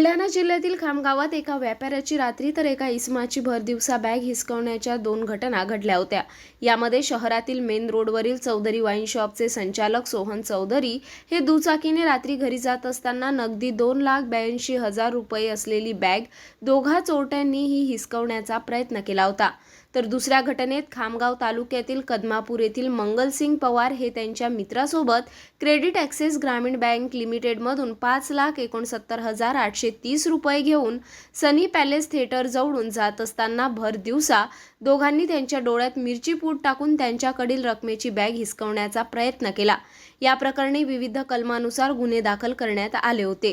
बुलढाणा जिल्ह्यातील खामगावात एका व्यापाऱ्याची रात्री तर एका इसमाची भरदिवसा बॅग हिसकवण्याच्या दोन घटना घडल्या होत्या. यामध्ये शहरातील मेन रोडवरील चौधरी वाईन शॉपचे संचालक सोहन चौधरी हे दुचाकीने रात्री घरी जात असताना नगदी दोन लाख ब्याऐंशी हजार रुपये असलेली बॅग दोघा चोरट्यांनीही हिसकवण्याचा प्रयत्न केला होता. तर दुसऱ्या घटनेत खामगाव तालुक्यातील कदमापूर येथील मंगलसिंग पवार हे त्यांच्या मित्रासोबत क्रेडिट ॲक्सेस ग्रामीण बँक लिमिटेडमधून पाच लाख एकोणसत्तर हजार आठशे तीस रुपये घेऊन सनी पॅलेस थिएटर जवळून जात असताना भर दिवसा दोघांनी त्यांच्या डोळ्यात मिरची पूट टाकून त्यांच्याकडील रकमेची बॅग हिसकवण्याचा प्रयत्न केला. या प्रकरणी विविध कलमानुसार गुन्हे दाखल करण्यात आले होते.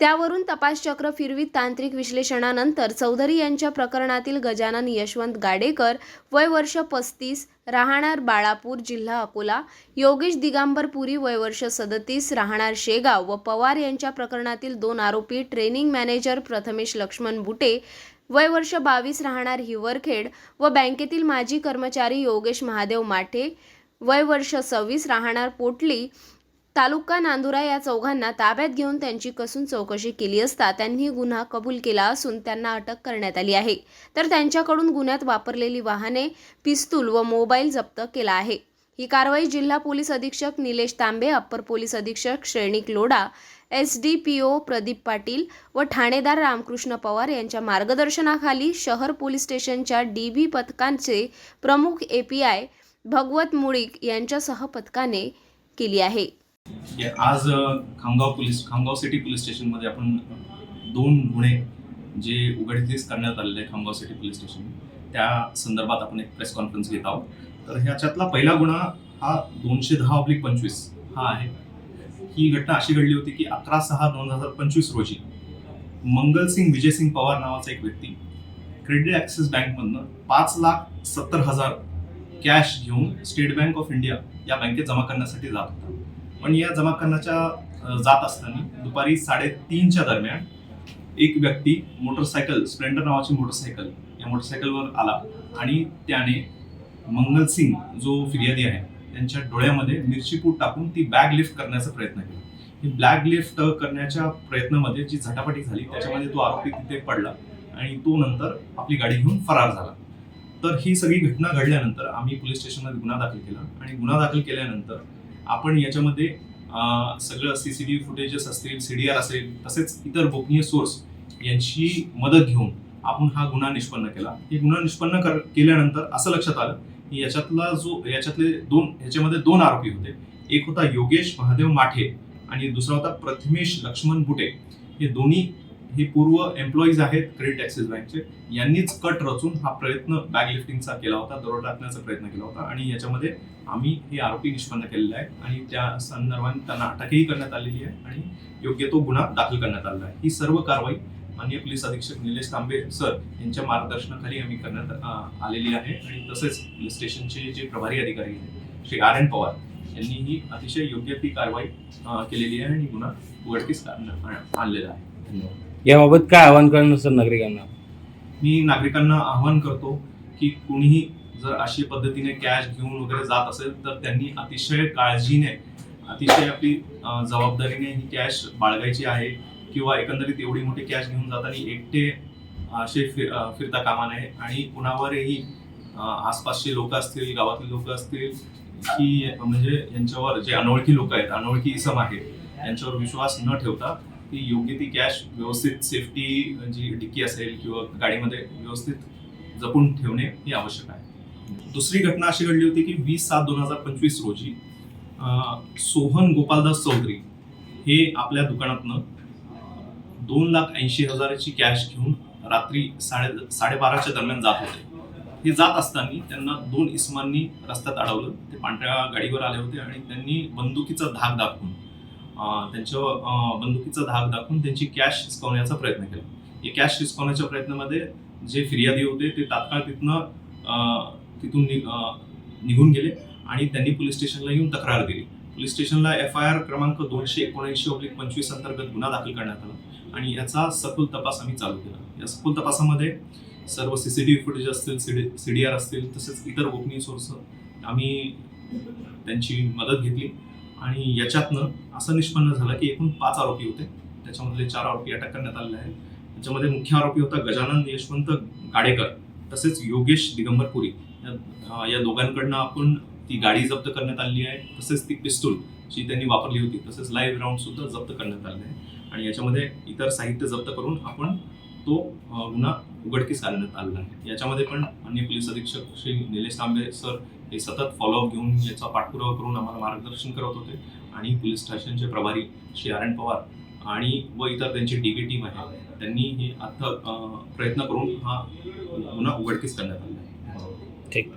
त्यावरून तपासचक्र फिरवीत तांत्रिक विश्लेषणानंतर चौधरी यांच्या प्रकरणातील गजानन यशवंत गाडेकर वय वर्ष पस्तीस राहणार बाळापूर जिल्हा अकोला योगेश दिगांबर पुरी वय वर्ष सदतीस राहणार शेगाव व पवार यांच्या प्रकरणातील दोन आरोपी ट्रेनिंग मॅनेजर प्रथमेश लक्ष्मण बुटे वय वर्ष बावीस राहणार हिवरखेड व बँकेतील माजी कर्मचारी योगेश महादेव माठे वय वर्ष सव्वीस राहणार पोटली तालुका नांदुरा या चौघांना ताब्यात घेऊन त्यांची कसून चौकशी केली असता त्यांनी गुन्हा कबूल केला असून त्यांना अटक करण्यात आली आहे. तर त्यांच्याकडून गुन्ह्यात वापरलेली वाहने पिस्तूल व मोबाईल जप्त केला आहे. ही कारवाई जिल्हा पोलीस अधीक्षक निलेश तांबे अप्पर पोलीस अधीक्षक Shrenik Lodha S D P O Pradeep Patil व ठाणेदार रामकृष्ण पवार यांच्या मार्गदर्शनाखाली शहर पोलीस स्टेशनच्या डी बी पथकांचे प्रमुख A P I Bhagwat Mulik यांच्यासह पथकाने केली आहे. आज Khamgaon police Khamgaon city police स्टेशनमध्ये आपण दोन गुन्हे जे उघडकीस करण्यात आलेले आहे खामगाव सिटी पोलीस स्टेशन त्या संदर्भात आपण एक प्रेस कॉन्फरन्स घेत आहोत. तर ह्याच्यातला पहिला गुन्हा हा दोनशे दहा ऑब्लिक पंचवीस हा आहे. ही घटना अशी घडली होती की अकरा सहा दोन हजार पंचवीस रोजी मंगलसिंग विजयसिंग पवार नावाचा एक व्यक्ती क्रेडिट ॲक्सिस बँकमधनं पाच लाख सत्तर हजार कॅश घेऊन स्टेट बँक ऑफ इंडिया या बँकेत जमा करण्यासाठी जात होता. पण या जमाखनाच्या जात असताना दुपारी साडेतीनच्या दरम्यान एक व्यक्ती मोटरसायकल स्प्लेंडर नावाची मोटरसायकल या मोटरसायकलवर आला आणि त्याने मंगलसिंग जो फिर्यादी आहे त्यांच्या डोळ्यामध्ये मिरचीपूट टाकून ती बॅग लिफ्ट करण्याचा प्रयत्न केला. ही ब्लॅक लिफ्ट करण्याच्या प्रयत्नामध्ये जी झटापटी झाली त्याच्यामध्ये तो आरोपी तिथे पडला आणि तो नंतर आपली गाडी घेऊन फरार झाला. तर ही सगळी घटना घडल्यानंतर आम्ही पोलीस स्टेशनमध्ये गुन्हा दाखल केला आणि गुन्हा दाखल केल्यानंतर आपण याच्यामध्ये सगळं C C T V footages असतील सी डी आर असेल तसेच इतर गोपनीय सोर्स यांची मदत घेऊन आपण हा गुन्हा निष्पन्न केला. हे गुन्हा निष्पन्न कर केल्यानंतर असं लक्षात आलं की याच्यातला जो याच्यातले दोन ह्याच्यामध्ये दोन आरोपी होते. एक होता योगेश महादेव माठे आणि दुसरा होता प्रथमेश लक्ष्मण बुटे. हे दोन्ही हे पूर्व एम्प्लॉईज आहेत क्रेडिट ॲक्सिस बँकचे यांनीच कट रचून हा प्रयत्न बॅग लिफ्टिंगचा केला होता दरोड टाकण्याचा प्रयत्न केला होता. आणि याच्यामध्ये आम्ही हे आरोपी निष्पन्न केलेले आहे. आणि त्या संदर्भाने त्यांना अटकही करण्यात आलेली आहे. आणि योग्य तो गुन्हा दाखल करण्यात आलेला आहे. ही सर्व कारवाई माननीय पोलीस अधीक्षक निलेश तांबे सर यांच्या मार्गदर्शनाखाली आम्ही करण्यात आलेली आहे. आणि तसेच पोलीस स्टेशनचे जे प्रभारी अधिकारी आहेत श्री आर एन पवार यांनी ही अतिशय योग्य ती कारवाई केलेली आहे. आणि गुन्हा उघडकीस आणलेला आहे. धन्यवाद. याबाबत काय आवाहन करणार सर नागरिकांना? मी नागरिकांना आवाहन करतो की कुणीही जर अशी पद्धतीने कॅश घेऊन वगैरे जात असेल तर त्यांनी अतिशय काळजीने अतिशय आपली जबाबदारीने ही कॅश बाळगायची आहे किंवा एकंदरीत एवढी मोठी कॅश घेऊन जाताना एकटे असे फिर फिरता कामा नये. आणि कुणावरही आसपासचे लोक असतील गावातले लोक असतील की म्हणजे यांच्यावर जे अनोळखी लोक आहेत अनोळखी इसम आहेत यांच्यावर विश्वास न ठेवता ती योग्य ती कॅश व्यवस्थित सेफ्टी जी डिक्की असेल किंवा गाडीमध्ये व्यवस्थित जपून ठेवणे हे आवश्यक आहे. दुसरी घटना अशी घडली होती की वीस सात दोन हजार पंचवीस रोजी सोहन गोपालदास चौधरी हे आपल्या दुकानातनं दोन लाख ऐंशी हजाराची कॅश घेऊन रात्री साडे साडेबाराच्या दरम्यान जात होते. हे जात असताना त्यांना दोन इसमांनी रस्त्यात अडवलं ते पांढऱ्या गाडीवर आले होते आणि त्यांनी बंदुकीचा धाक दाखवून त्यांच्या बंदुकीचा धाक दाखवून त्यांची कॅश हिसकवण्याचा प्रयत्न केला. हे कॅश हिसकवण्याच्या प्रयत्नामध्ये जे फिर्यादी होते ते तात्काळ तिथनं तिथून नि- निघून गेले आणि त्यांनी पोलीस स्टेशनला येऊन तक्रार दिली. पोलीस स्टेशनला एफ आय आर क्रमांक दोनशे एकोणऐंशी ऑब्लिक पंचवीस अंतर्गत गुन्हा दाखल करण्यात आला आणि याचा सखोल तपास आम्ही चालू केला. या सखोल तपासामध्ये सर्व C C T V footage असतील सी डी आर असतील तसेच इतर गोपनीय सोर्स आम्ही त्यांची मदत घेतली. आणि याच्यातनं असं निष्पन्न झालं की एकूण पाच आरोपी होते. त्याच्यामधले चार आरोपी अटक करण्यात आलेले आहेत. त्याच्यामध्ये मुख्य आरोपी होता गजानन यशवंत गाडेकर तसेच योगेश दिगंबर पुरी या दोघांकडनं आपण ती गाडी जप्त करण्यात आली आहे तसेच ती पिस्तूल जी त्यांनी वापरली होती तसेच लाईव्ह राऊंड सुद्धा जप्त करण्यात आले आहे. आणि याच्यामध्ये इतर साहित्य जप्त करून आपण तो गुन्हा उघडकीस आणण्यात आलेला आहे. याच्यामध्ये पण अन्य पोलीस अधीक्षक श्री निलेश तांबे सर हे सतत फॉलोअप घेऊन याचा पाठपुरावा करून आम्हाला मार्गदर्शन करत होते. आणि पोलीस स्टेशनचे प्रभारी श्री आर एन पवार आणि व इतर त्यांची डी बी टीम आहे. त्यांनी हे आता प्रयत्न करून हा गुन्हा उघडकीस करण्यात आला. आहे ठीक.